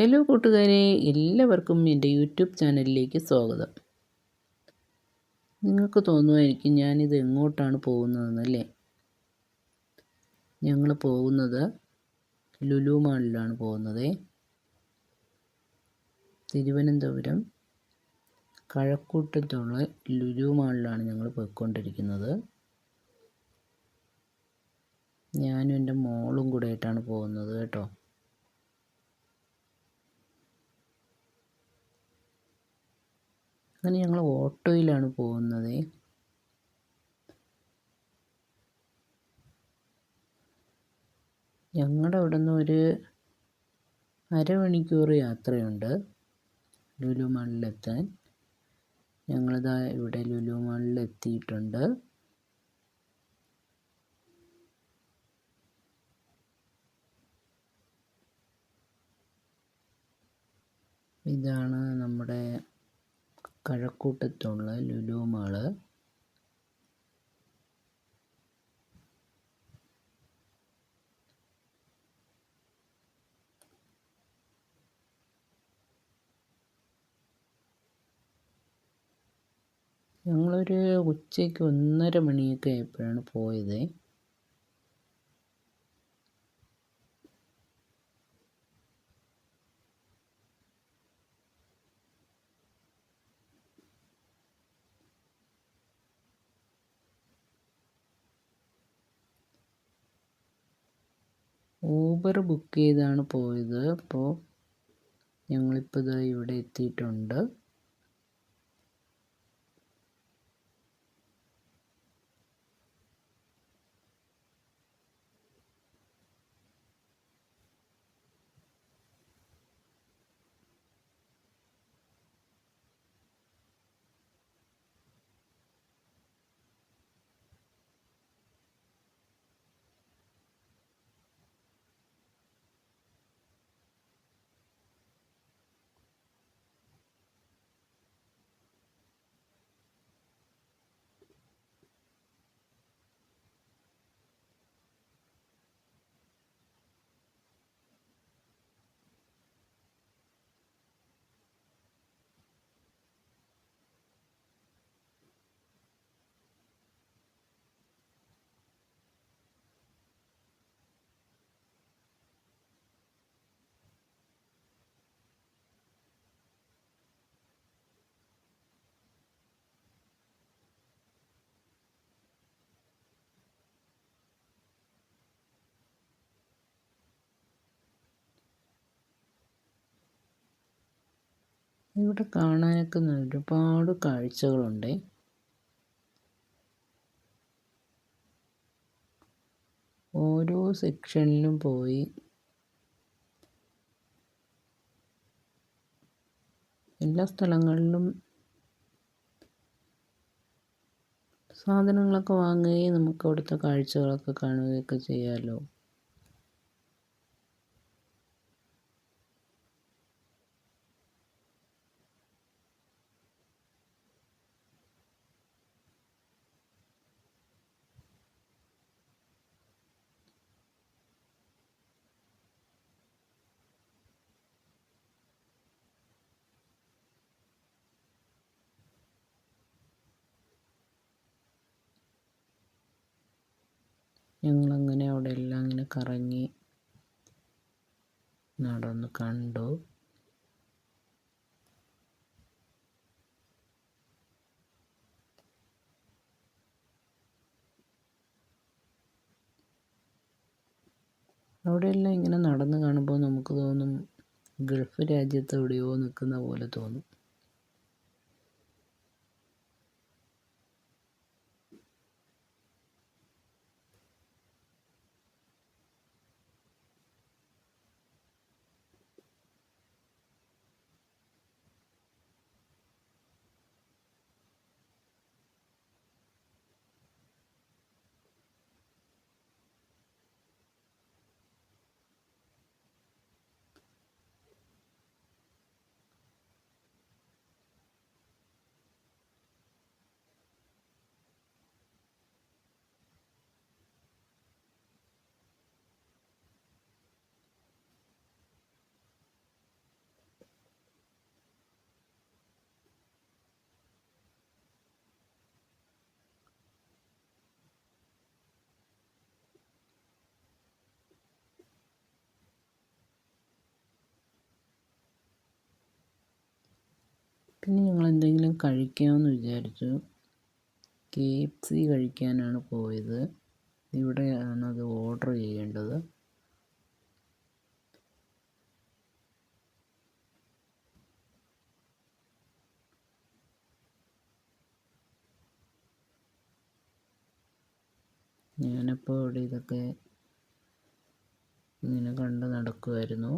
Hello കൂട്ടുകാരെ. എല്ലാവർക്കും എന്റെ യൂട്യൂബ് ചാനലിലേക്ക് സ്വാഗതം. നിങ്ങൾക്ക് തോന്നുമായിരിക്കും ഞാനിത് എങ്ങോട്ടാണ് പോകുന്നതെന്നല്ലേ? ഞങ്ങൾ പോകുന്നത് ലുലു മാളിലാണ് പോകുന്നത്. തിരുവനന്തപുരം കഴക്കൂട്ടത്തുള്ള ലുലു മാളിലാണ് ഞങ്ങൾ പോയിക്കൊണ്ടിരിക്കുന്നത്. ഞാനും എന്റെ മോളും കൂടെ ആയിട്ടാണ് പോകുന്നത് കേട്ടോ. അങ്ങനെ ഞങ്ങൾ ഓട്ടോയിലാണ് പോകുന്നത്. ഞങ്ങളുടെ അവിടെ നിന്ന് ഒരു അരമണിക്കൂർ യാത്രയുണ്ട്. ലുലു മാളിലെത്താൻ ഞങ്ങളിതാ ഇവിടെ ലുലു മാളിൽ എത്തിയിട്ടുണ്ട് ഇതാണ് നമ്മുടെ കഴക്കൂട്ടത്തുള്ള ലുലു മാൾ. ഞങ്ങളൊരു ഉച്ചയ്ക്ക് ഒന്നര മണിയൊക്കെ ആയപ്പോഴാണ് പോയത്. ഊബർ ബുക്ക് ചെയ്താണ് പോയത്. അപ്പോൾ ഞങ്ങളിപ്പോൾ ദാ ഇവിടെ എത്തിയിട്ടുണ്ട്. ഇവിടെ കാണാനൊക്കെ ഒരുപാട് കാഴ്ചകളുണ്ട്. ഓരോ സെക്ഷനിലും പോയി എല്ലാ സ്ഥലങ്ങളിലും സാധനങ്ങളൊക്കെ വാങ്ങുകയും നമുക്ക് അവിടുത്തെ കാഴ്ചകളൊക്കെ കാണുകയൊക്കെ ചെയ്യാമല്ലോ ഞങ്ങളങ്ങനെ അവിടെ എല്ലാം ഇങ്ങനെ കറങ്ങി നടന്ന് കണ്ടു. അവിടെയെല്ലാം ഇങ്ങനെ നടന്ന് കാണുമ്പോൾ നമുക്ക് തോന്നും ഗൾഫ് രാജ്യത്ത് എവിടെയോ നിൽക്കുന്ന പോലെ തോന്നും. പിന്നെ ഞങ്ങൾ എന്തെങ്കിലും കഴിക്കാമെന്ന് വിചാരിച്ചു. കെ എഫ് സി കഴിക്കാനാണ് പോയത്. ഇവിടെയാണ് അത് ഓർഡർ ചെയ്യേണ്ടത്. ഞാനപ്പോൾ ഇവിടെ ഇതൊക്കെ ഇങ്ങനെ കണ്ട് നടക്കുമായിരുന്നു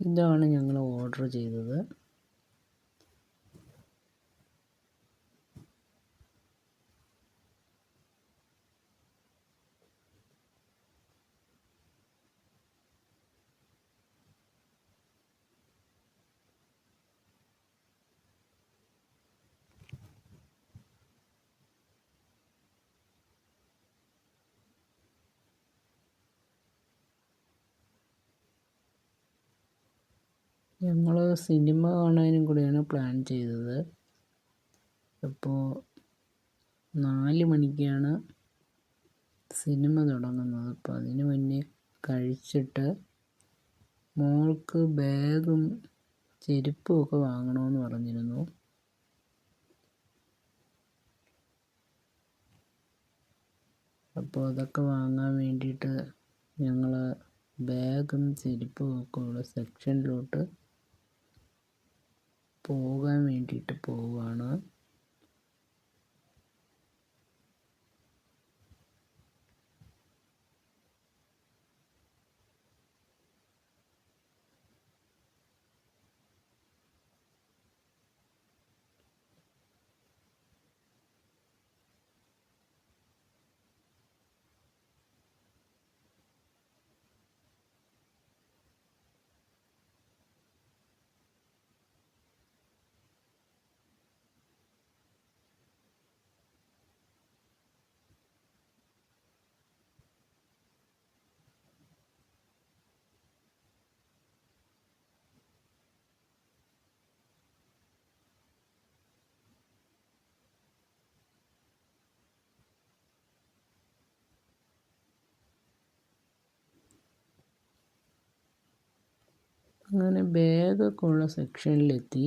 ഇതാണ് ഞങ്ങൾ ഓർഡർ ചെയ്തത്. ഞങ്ങൾ സിനിമ കാണാനും കൂടിയാണ് പ്ലാൻ ചെയ്തത്. അപ്പോൾ നാല് മണിക്കാണ് സിനിമ തുടങ്ങുന്നത്. അപ്പോൾ അതിന് മുന്നേ കഴിച്ചിട്ട് മോൾക്ക് ബാഗും ചെരുപ്പും ഒക്കെ വാങ്ങണമെന്ന് പറഞ്ഞിരുന്നു. അപ്പോൾ അതൊക്കെ വാങ്ങാൻ വേണ്ടിയിട്ട് ഞങ്ങൾ ബാഗും ചെരുപ്പും ഒക്കെ ഉള്ള സെക്ഷനിലോട്ട് പോകാൻ വേണ്ടിയിട്ട് പോവുകയാണ് അങ്ങനെ ബാഗൊക്കെ ഉള്ള സെക്ഷനിലെത്തി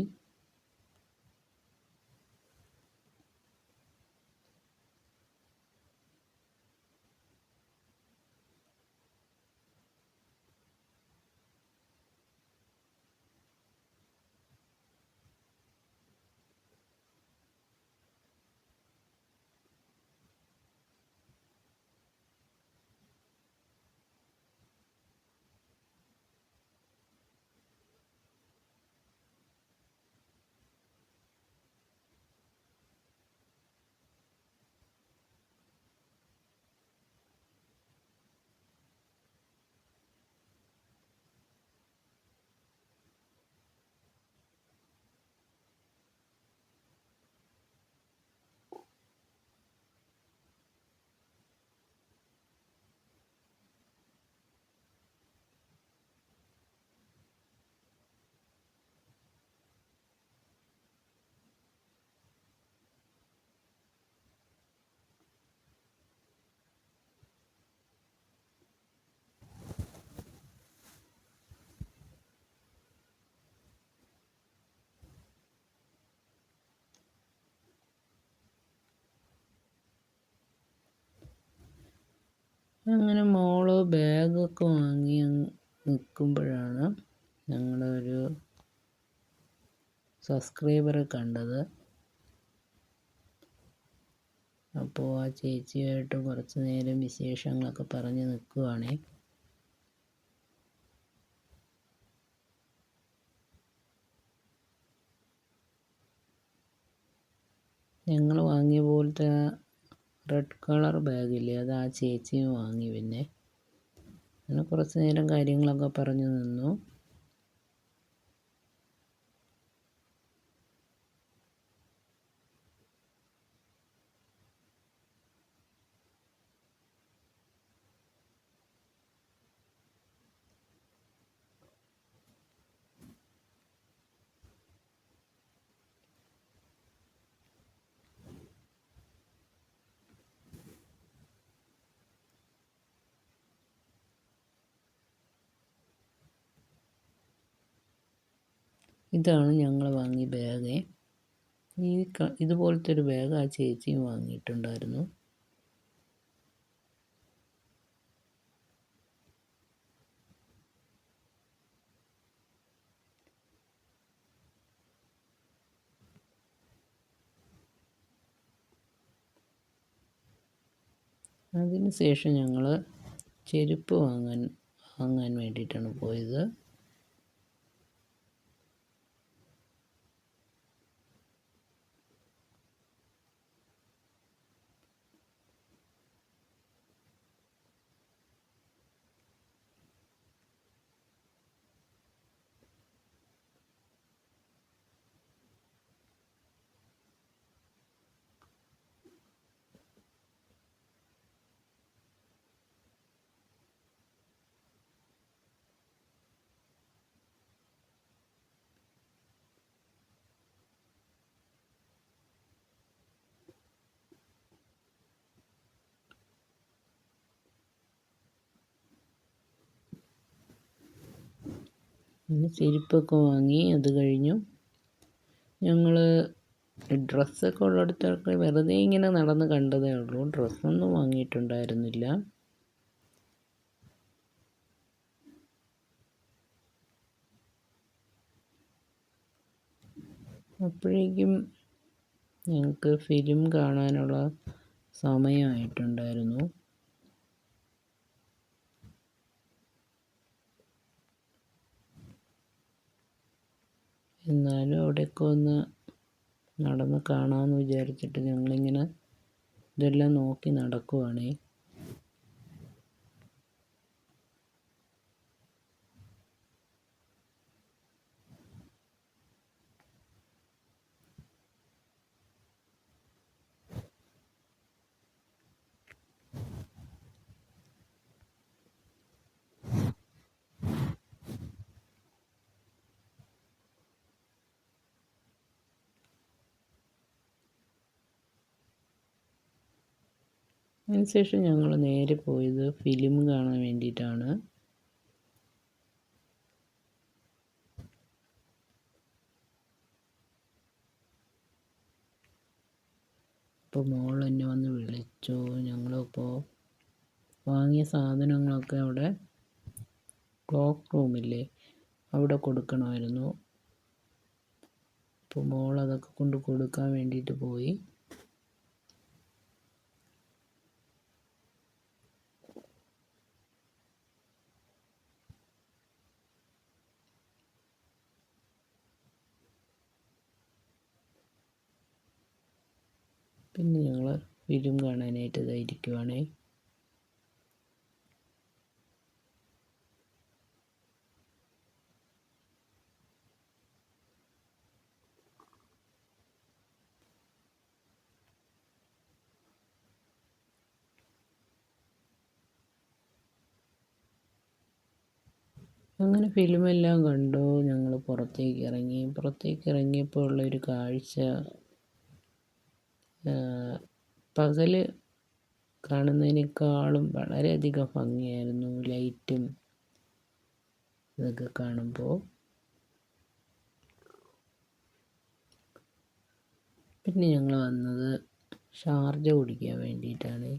അങ്ങനെ മോൾ ബാഗൊക്കെ വാങ്ങി നിൽക്കുമ്പോഴാണ് ഞങ്ങളൊരു സബ്സ്ക്രൈബറെ കണ്ടത്. അപ്പോൾ ആ ചേച്ചിയായിട്ട് കുറച്ച് നേരം വിശേഷങ്ങളൊക്കെ പറഞ്ഞ് നിൽക്കുവാണേ ഞങ്ങൾ വാങ്ങിയ പോലത്തെ റെഡ് കളർ ബാഗില്ലേ അത് ആ ചേച്ചിയും വാങ്ങി പിന്നെ. അങ്ങനെ കുറച്ച് നേരം കാര്യങ്ങളൊക്കെ പറഞ്ഞു നിന്നു. ഇതാണ് ഞങ്ങൾ വാങ്ങിയ ബാഗ്. ഈ ഇതുപോലത്തെ ഒരു ബാഗ് ആ ചേച്ചിയും വാങ്ങിയിട്ടുണ്ടായിരുന്നു. അതിനുശേഷം ഞങ്ങൾ ചെരുപ്പ് വാങ്ങാൻ വാങ്ങാൻ വേണ്ടിയിട്ടാണ് പോയത്. പിന്നെ ചെരുപ്പൊക്കെ വാങ്ങി അത് കഴിഞ്ഞു. ഞങ്ങൾ ഡ്രസ്സൊക്കെ ഉള്ളിടത്തൊക്കെ വെറുതെ ഇങ്ങനെ നടന്ന് കണ്ടതേ ഉള്ളൂ. ഡ്രസ്സൊന്നും വാങ്ങിയിട്ടുണ്ടായിരുന്നില്ല. അപ്പോഴേക്കും ഞങ്ങൾക്ക് ഫിലിം കാണാനുള്ള സമയമായിട്ടുണ്ടായിരുന്നു. എന്നാലും അവിടെയൊക്കെ ഒന്ന് നടന്ന് കാണാമെന്ന് വിചാരിച്ചിട്ട് ഞങ്ങളിങ്ങനെ ഇതെല്ലാം നോക്കി നടക്കുവാണേ. അതിനുശേഷം ഞങ്ങൾ നേരെ പോയത് ഫിലിം കാണാൻ വേണ്ടിയിട്ടാണ്. അപ്പോൾ മോൾ എന്നെ വന്ന് വിളിച്ചു. ഞങ്ങളിപ്പോൾ വാങ്ങിയ സാധനങ്ങളൊക്കെ അവിടെ ക്ലോക്ക് റൂമില്ലേ അവിടെ കൊടുക്കണമായിരുന്നു. അപ്പോൾ മോൾ അതൊക്കെ കൊണ്ട് കൊടുക്കാൻ വേണ്ടിയിട്ട് പോയി. പിന്നെ ഞങ്ങൾ ഫിലിം കാണാനായിട്ട് ഇതായിരിക്കുവാണേ അങ്ങനെ ഫിലിമെല്ലാം കണ്ടു. ഞങ്ങൾ പുറത്തേക്ക് ഇറങ്ങി. പുറത്തേക്ക് ഇറങ്ങിയപ്പോൾ ഉള്ള ഒരു കാഴ്ച പകൽ കാണുന്നതിനേക്കാളും വളരെയധികം ഭംഗിയായിരുന്നു ലൈറ്റും ഇതൊക്കെ കാണുമ്പോൾ പിന്നെ ഞങ്ങൾ വന്നത് ഷാർജ കുടിക്കാൻ വേണ്ടിയിട്ടാണ്.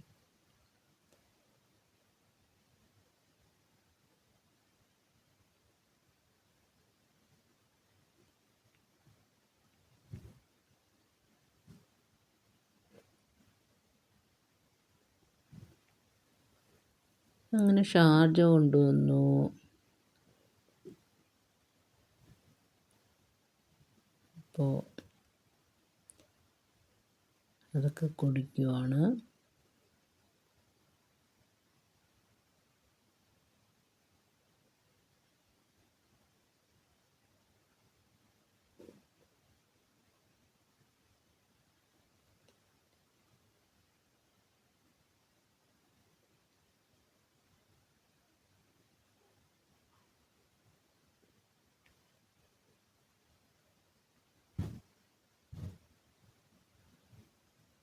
അങ്ങനെ ഷാർജ കൊണ്ടുവന്നു. അപ്പോൾ അതൊക്കെ കുടിക്കുവാണ്.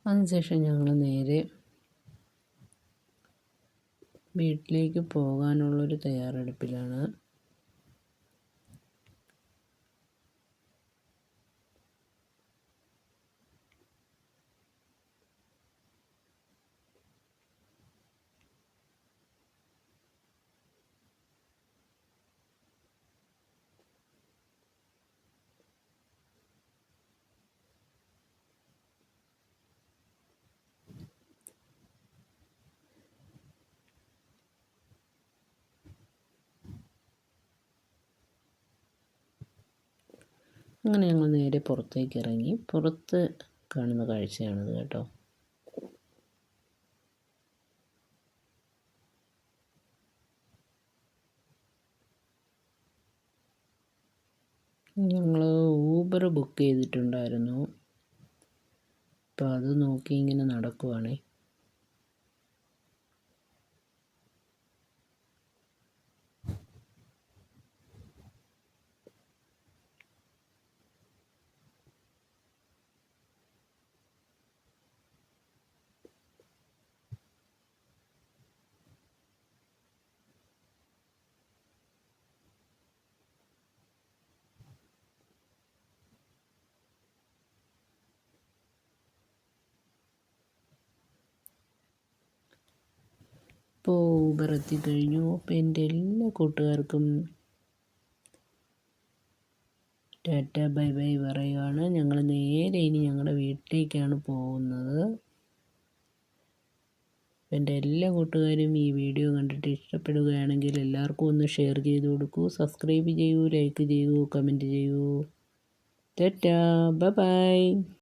അതിനുശേഷം ഞങ്ങൾ നേരെ വീട്ടിലേക്ക് പോകാനുള്ളൊരു തയ്യാറെടുപ്പിലാണ്. അങ്ങനെ ഞങ്ങൾ നേരെ പുറത്തേക്ക് ഇറങ്ങി. പുറത്ത് കാണുന്ന കാഴ്ചയാണിത് കേട്ടോ. ഞങ്ങൾ ഊബർ ബുക്ക് ചെയ്തിട്ടുണ്ടായിരുന്നു. അപ്പോൾ അത് നോക്കി ഇങ്ങനെ നടക്കുവാണേ. ഇപ്പോൾ ഊബർ എത്തിക്കഴിഞ്ഞു. അപ്പോൾ എന്റെ എല്ലാ കൂട്ടുകാർക്കും ടാറ്റ ബൈ ബൈ പറയുകയാണ്. ഞങ്ങൾ നേരെ ഇനി ഞങ്ങളുടെ വീട്ടിലേക്കാണ് പോകുന്നത്. എന്റെ എല്ലാ കൂട്ടുകാരും ഈ വീഡിയോ കണ്ടിട്ട് ഇഷ്ടപ്പെടുകയാണെങ്കിൽ എല്ലാവർക്കും ഒന്ന് ഷെയർ ചെയ്ത് കൊടുക്കൂ. സബ്സ്ക്രൈബ് ചെയ്യൂ ലൈക്ക് ചെയ്യൂ കമന്റ് ചെയ്യൂ. Tata bye bye.